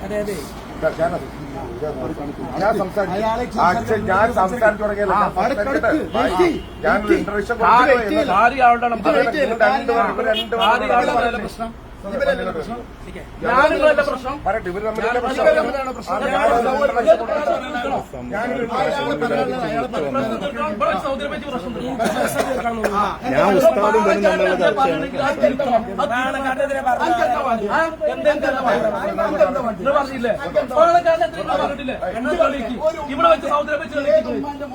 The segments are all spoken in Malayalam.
അതായത് ഞാൻ സംസാരിച്ചു ആക്ച്വലി ഞാൻ സംസാരിച്ചു തുടങ്ങിയല്ല ഞാൻ കൊടുത്തു അത് രണ്ട് പ്രശ്നം? പ്രശ്നം ഞാൻ ഉസ്താദും പറഞ്ഞില്ലേ ഇവിടെ വെച്ച് സൗദി അറേബ്യ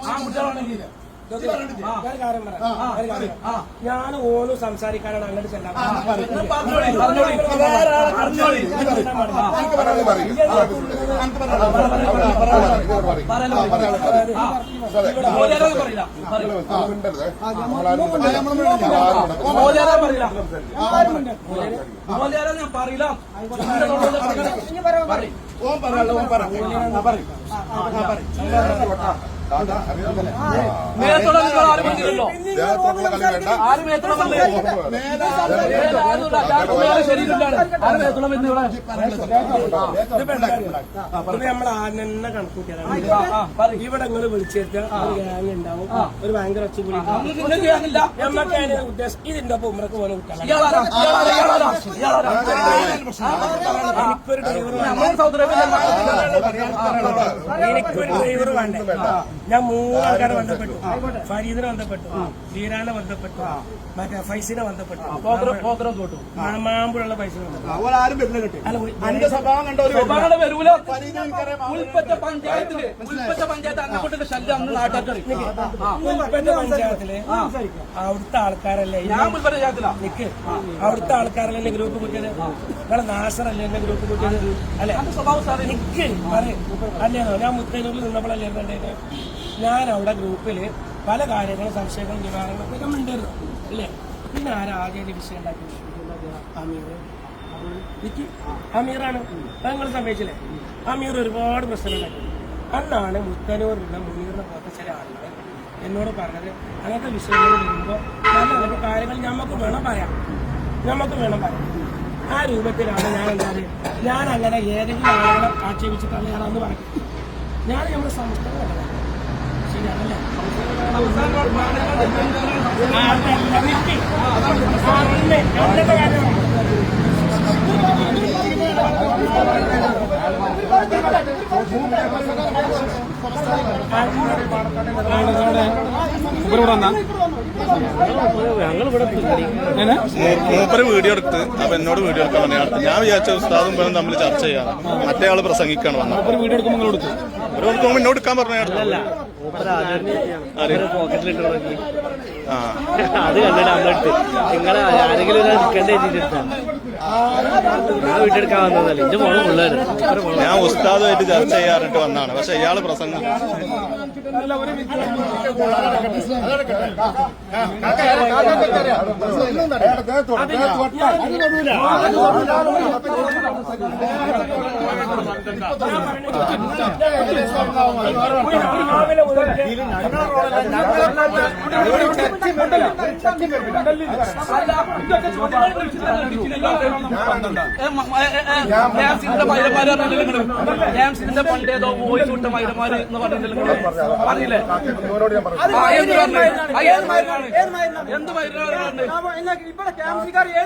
ആ കുട്ടികളാണെങ്കിൽ ഞാൻ ഓനും സംസാരിക്കാനാണ് അങ്ങോട്ട് ചെല്ലാൻ ഓം പറഞ്ഞു ആളെ പറഞ്ഞു എനിക്ക് പറഞ്ഞു പറയൂ. ഇവർ പറയും. പറയല്ലോ പറയില്ല പറയില്ല പറയില്ല പറയില്ല പറയും നിങ്ങൾ ആരും പറഞ്ഞില്ലല്ലോ വേണ്ട ആരും നമ്മൾ ആദ്യം കണക്കൂട്ടിയതാണ് ഇവിടെ നിങ്ങൾ വിളിച്ചേർത്ത ഒരു ഗ്യാങ് ഉണ്ടാവും ഒരു ഭയങ്കര ഒച്ച നമ്മക്ക് ഉദ്ദേശം ഇതിന്റെ ഒപ്പം ഉമ്രക്ക് പോലെ എനിക്കൊരു ഡ്രൈവർ നമ്മൾ എനിക്കൊരു ഡ്രൈവർ വേണ്ടേ ഞാൻ മൂന്നാൾക്കാരെ ബന്ധപ്പെട്ടു. ഫരീദിനെ ബന്ധപ്പെട്ടു. വീരാനെ ബന്ധപ്പെട്ടു. മറ്റേ ഫൈസിനെ ബന്ധപ്പെട്ടു. മാമ്പുള്ള പൈസ അല്ല ഉൾപ്പറ്റ പഞ്ചായത്തിൽ ഉൾപ്പെട്ട പഞ്ചായത്ത് അന്നക്കൊണ്ടിന്റെ ശല്യം അന്ന് നാട്ടാക്കറി ഉൾപ്പെട്ട പഞ്ചായത്തിൽ അവിടുത്തെ ആൾക്കാരല്ലേ? ഞാൻ ഉൾപ്പെട്ട പഞ്ചായത്തിലാ. നിക്ക്. അവിടുത്തെ ആൾക്കാരല്ലേ എന്റെ ഗ്രൂപ്പ് കുട്ടിയത്? നിങ്ങളെ നാസറല്ലേ എന്റെ ഗ്രൂപ്പ് കുട്ടിയത്? അല്ലെ? നിക്ക്. പറയും. അല്ലേനോ ഞാൻ മുത്തൈനൂരിൽ നിന്നപ്പോഴല്ലേ ഞാൻ അവിടെ ഗ്രൂപ്പിൽ പല കാര്യങ്ങളും സംശയങ്ങളും വിവാഹങ്ങളൊക്കെ നമ്മൾ ഉണ്ടായിരുന്നു അല്ലേ? പിന്നെ ആരാ ആദ്യം വിഷയം ഉണ്ടാക്കി അമീർ. എനിക്ക് അമീറാണ്. നിങ്ങൾ സംഭവിച്ചില്ലേ അമീർ ഒരുപാട് പ്രശ്നങ്ങൾ ഉണ്ടാക്കി. അന്നാണ് മുത്തനൂറിലുള്ള മുനീറിനെ പോലത്തെ ചില ആളുകൾ എന്നോട് പറഞ്ഞത് അങ്ങനത്തെ വിഷയങ്ങൾ വരുമ്പോൾ നല്ല കാര്യങ്ങൾ നമുക്ക് വേണം പറയാം നമുക്ക് വേണം പറയാം ആ രൂപത്തിലാണ് ഞാൻ എന്താണ് ഞാൻ അങ്ങനെ ഏതെങ്കിലും ആളുകളെ ആക്ഷേപിച്ചിട്ടാണ് ഞാൻ അന്ന് പറഞ്ഞു ഞാൻ നമ്മുടെ സംസ്ഥാനം മൂപ്പര് വീഡിയോ എടുത്ത് അപ്പൊ എന്നോട് വീഡിയോ എടുക്കാൻ പറഞ്ഞു ഞാൻ വിചാരിച്ച ഉസ്താദും പോലും തമ്മിൽ ചർച്ച ചെയ്യാം. മറ്റേ ആൾ പ്രസംഗിക്കാണ് വന്നത്. വീഡിയോ എടുക്കുമ്പോൾ ഒരു എന്നോട് എടുക്കാൻ പറഞ്ഞു ആ. അത് കണ്ടിട്ട് നമ്മളെടുത്ത് നിങ്ങളെ ആരെങ്കിലും ഒരാൾ നിൽക്കേണ്ട എഴുതിയിട്ടാണ് ഞാൻ വീട്ടെടുക്കാൻ വന്നതല്ലേ. എന്റെ മോൾ പിള്ളേര് ഒരു മോൾ. ഞാൻ ഉസ്താദുമായിട്ട് ചർച്ച ചെയ്യാറിട്ട് വന്നാണ്. പക്ഷെ ഇയാൾ പ്രസംഗം മുതൽ ജാംസിന്റെ മൈരന്മാര് ജാംസിന്റെ പണ്ടേതോ വോയിസ് വിട്ട എന്ന് പറഞ്ഞിട്ടില്ല അറിയില്ലേ ഇവനോട് ആ, എന്ത്? ആ, ഏത് മൈരനാണ്? എന്ത് മൈരനാണ്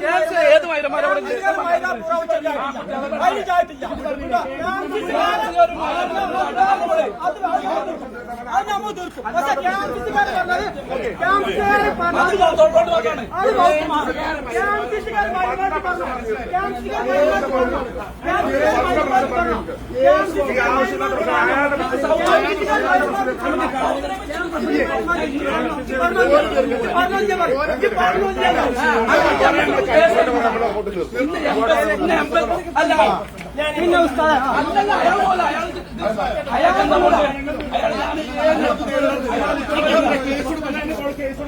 ജാംസ് ഏത് മൈരന്മാരാ ഇവിടെ ഉണ്ട്? അത് അല്ല പിന്നെ അല്ലല്ല അയാൾ പോലെ അയാൾ അയാൾക്ക് എന്താ പോലെ അയാൾ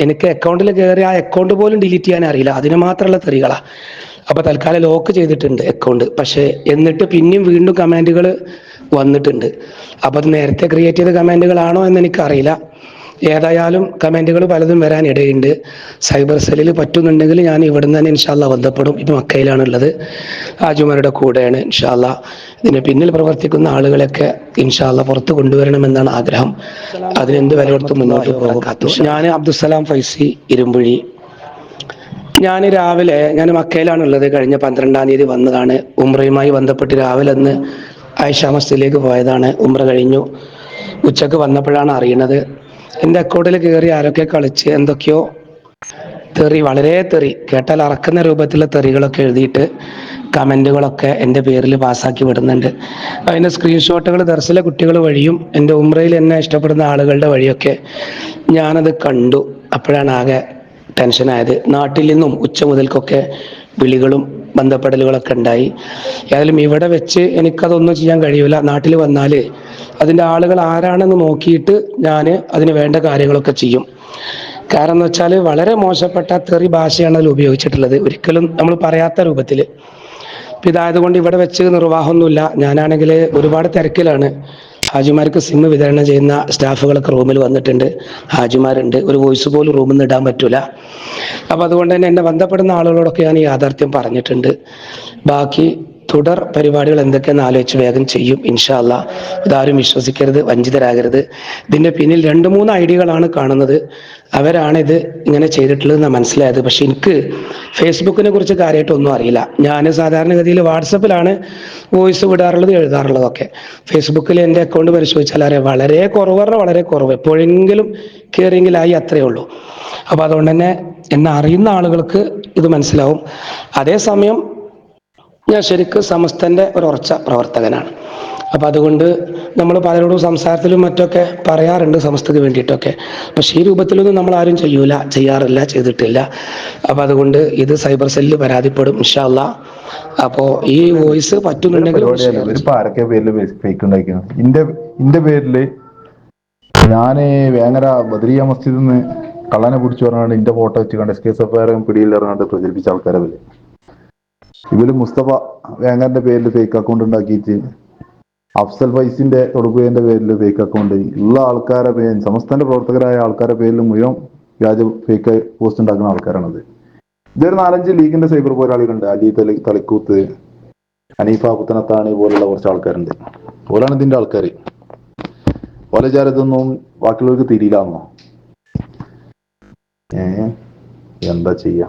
എനിക്ക് അക്കൗണ്ടിൽ കയറി ആ അക്കൗണ്ട് പോലും ഡിലീറ്റ് ചെയ്യാൻ അറിയില്ല. അതിന് മാത്രമുള്ള തെറികളാ അപ്പൊ തൽക്കാലം ലോക്ക് ചെയ്തിട്ടുണ്ട് അക്കൗണ്ട് പക്ഷെ എന്നിട്ട് പിന്നെയും വീണ്ടും കമാൻഡുകൾ വന്നിട്ടുണ്ട്. അപ്പൊ അത് നേരത്തെ ക്രിയേറ്റ് ചെയ്ത കമാൻഡുകളാണോ എന്ന് എനിക്കറിയില്ല. ഏതായാലും കമന്റുകൾ പലതും വരാൻ ഇടയുണ്ട് സൈബർ സെല്ലിൽ പറ്റുന്നുണ്ടെങ്കിൽ ഞാൻ ഇവിടുന്ന് തന്നെ ഇൻഷാല്ല ബന്ധപ്പെടും. ഇപ്പം മക്കയിലാണുള്ളത്. ആജുമാരുടെ കൂടെയാണ് ഇൻഷാല്ല ഇതിന് പിന്നിൽ പ്രവർത്തിക്കുന്ന ആളുകളൊക്കെ ഇൻഷാല്ല പുറത്ത് കൊണ്ടുവരണമെന്നാണ് ആഗ്രഹം. അതിനെന്ത് വില കൊടുത്ത് മുന്നോട്ട് പോകും? ഞാൻ അബ്ദുസലാം ഫൈസി ഇരുമ്പുഴി. ഞാൻ രാവിലെ ഞാൻ മക്കയിലാണുള്ളത്. കഴിഞ്ഞ പന്ത്രണ്ടാം തീയതി വന്നതാണ്. ഉംറയുമായി ബന്ധപ്പെട്ട് രാവിലെ അന്ന് ആയിഷ മസ്ജിദിലേക്ക് പോയതാണ്. ഉംറ കഴിഞ്ഞു. ഉച്ചയ്ക്ക് വന്നപ്പോഴാണ് അറിയുന്നത് എന്റെ അക്കൗണ്ടിൽ കയറി ആരൊക്കെ കളിച്ച് എന്തൊക്കെയോ തെറി വളരെ തെറി കേട്ടാൽ അറക്കുന്ന രൂപത്തിലുള്ള തെറികളൊക്കെ എഴുതിയിട്ട് കമന്റുകളൊക്കെ എന്റെ പേരിൽ പാസ്സാക്കി വിടുന്നുണ്ട്. അതിന്റെ സ്ക്രീൻഷോട്ടുകൾ ദർശന കുട്ടികൾ വഴിയും എന്റെ ഉമ്രയിൽ എന്നെ ഇഷ്ടപ്പെടുന്ന ആളുകളുടെ വഴിയൊക്കെ ഞാനത് കണ്ടു. അപ്പോഴാണ് ആകെ ടെൻഷനായത് നാട്ടിൽ നിന്നും ഉച്ച മുതൽക്കൊക്കെ വിളികളും ബന്ധപ്പെടലുകളൊക്കെ ഉണ്ടായി. ഏതായാലും ഇവിടെ വെച്ച് എനിക്കതൊന്നും ചെയ്യാൻ കഴിയൂല. നാട്ടിൽ വന്നാൽ അതിന്റെ ആളുകൾ ആരാണെന്ന് നോക്കിയിട്ട് ഞാൻ അതിന് വേണ്ട കാര്യങ്ങളൊക്കെ ചെയ്യും. കാരണം എന്ന് വെച്ചാൽ വളരെ മോശപ്പെട്ട തെറി ഭാഷയാണ് അതിൽ ഉപയോഗിച്ചിട്ടുള്ളത്. ഒരിക്കലും നമ്മൾ പറയാത്ത രൂപത്തിൽ ഇപ്പം ഇതായത് കൊണ്ട് ഇവിടെ വെച്ച് നിർവാഹമൊന്നുമില്ല. ഞാനാണെങ്കിൽ ഒരുപാട് തിരക്കിലാണ്. ഹാജിമാർക്ക് സിം വിതരണം ചെയ്യുന്ന സ്റ്റാഫുകളൊക്കെ റൂമിൽ വന്നിട്ടുണ്ട്. ഹാജിമാരുണ്ട്. ഒരു വോയിസ് പോലും റൂമിൽ നിന്ന് ഇടാൻ പറ്റൂല. അപ്പം അതുകൊണ്ട് തന്നെ എന്നെ ബന്ധപ്പെടുന്ന ആളുകളോടൊക്കെ ഞാൻ യാഥാർത്ഥ്യം പറഞ്ഞിട്ടുണ്ട്. ബാക്കി തുടർ പരിപാടികൾ എന്തൊക്കെയെന്ന് ആലോചിച്ച് വേഗം ചെയ്യും ഇൻഷാല്ല ഇതാരും വിശ്വസിക്കരുത് വഞ്ചിതരാകരുത്. ഇതിന്റെ പിന്നിൽ രണ്ട് മൂന്ന് ഐഡിയകളാണ് കാണുന്നത്. അവരാണ് ഇത് ഇങ്ങനെ ചെയ്തിട്ടുള്ളതെന്ന് മനസ്സിലായത്. പക്ഷെ എനിക്ക് ഫേസ്ബുക്കിനെ കുറിച്ച് കാര്യമായിട്ടൊന്നും അറിയില്ല. ഞാൻ സാധാരണഗതിയിൽ വാട്സപ്പിലാണ് വോയിസ് വിടാറുള്ളത് എഴുതാറുള്ളതൊക്കെ. ഫേസ്ബുക്കിൽ എന്റെ അക്കൗണ്ട് പരിശോധിച്ചാൽ അറിയാം വളരെ കുറവ് വളരെ കുറവ്. എപ്പോഴെങ്കിലും കയറിയെങ്കിലായി അത്രയേ ഉള്ളൂ. അപ്പോൾ അതുകൊണ്ട് തന്നെ എന്നെ അറിയുന്ന ആളുകൾക്ക് ഇത് മനസ്സിലാവും. അതേസമയം ഞാൻ ശരിക്കും സമസ്തന്റെ ഒരു ഉറച്ച പ്രവർത്തകനാണ്. അപ്പൊ അതുകൊണ്ട് നമ്മൾ പലരോടും സംസാരത്തിലും മറ്റൊക്കെ പറയാറുണ്ട് സമസ്തക്ക് വേണ്ടിയിട്ടൊക്കെ. പക്ഷെ ഈ രൂപത്തിലൊന്നും നമ്മൾ ആരും ചെയ്യൂല ചെയ്യാറില്ല ചെയ്തിട്ടില്ല. അപ്പൊ അതുകൊണ്ട് ഇത് സൈബർ സെല്ലിൽ പരാതിപ്പെടും ഇൻഷാല്ല അപ്പോ ഈ വോയിസ് പറ്റുന്നുണ്ടെങ്കിൽ ഇന്റെ പേരിൽ ഞാൻ വേങ്ങര ബദരിയ മസ്ജിദിൽ നിന്ന് കള്ളനെ പിടിച്ചു പറഞ്ഞാണ്ട് ഇന്റെ ഫോട്ടോ വെച്ച് കണ്ട് എസ് കെ എസ് എഫ് പിടിയിൽ ഇറങ്ങാണ്ട് പ്രചരിപ്പിച്ച ആൾക്കാരെ ഇവർ മുസ്തഫ വേങ്ങാന്റെ പേരിൽ ഫേക്ക് അക്കൗണ്ട് ഉണ്ടാക്കിയിട്ട് അഫ്സൽ ഫൈസിന്റെ തൊടുപുഴന്റെ പേരിൽ ഫേക്ക് അക്കൗണ്ട് ഉള്ള ആൾക്കാരെ പേര് സമസ്തന്റെ പ്രവർത്തകരായ ആൾക്കാരെ പേരിൽ മുഴുവൻ വ്യാജ ഫേക്ക് പോസ്റ്റ് ഉണ്ടാക്കുന്ന ആൾക്കാരാണ് ആൾക്കാരാണത്. ഇതൊരു നാലഞ്ച് ലീഗിന്റെ സൈബർ പോരാളികളുണ്ട്. അലി തലി തളിക്കൂത്ത് അനീഫ പുത്തനത്താണി പോലുള്ള കുറച്ച് ആൾക്കാരുണ്ട്. ഓലാണ് ഇതിന്റെ ആൾക്കാർ ഓല ചാരത്തൊന്നും ബാക്കിയുള്ളവർക്ക് തിരിയില്ലാന്നോ? ഏ എന്താ ചെയ്യാ?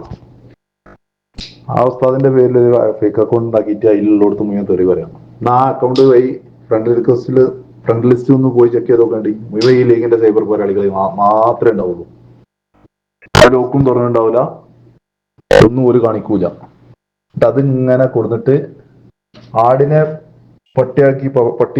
ആ ഉസ്താദിന്റെ പേരിൽ ഒരു ഫേക്ക് അക്കൗണ്ട് ഉണ്ടാക്കിയിട്ട് അതിലുള്ളടത്ത് മുഴുവൻ തെറി പറയാം ആ അക്കൗണ്ട് വഴി ഫ്രണ്ട് റിക്വസ്റ്റിൽ ഫ്രണ്ട് ലിസ്റ്റ് ഒന്ന് പോയി ചെക്ക് ചെയ്ത് നോക്കേണ്ടി. മുഴുവൻ ഈ ലീഗിന്റെ സൈബർ പോരാളികൾ മാത്രമേ ഉണ്ടാവുള്ളൂ. ലോക്കും തുറന്നുണ്ടാവില്ല ഒന്നും ഒരു കാണിക്കൂല. അതിങ്ങനെ കൊടുത്തിട്ട് ആടിനെ പട്ടിയാക്കി പട്ടി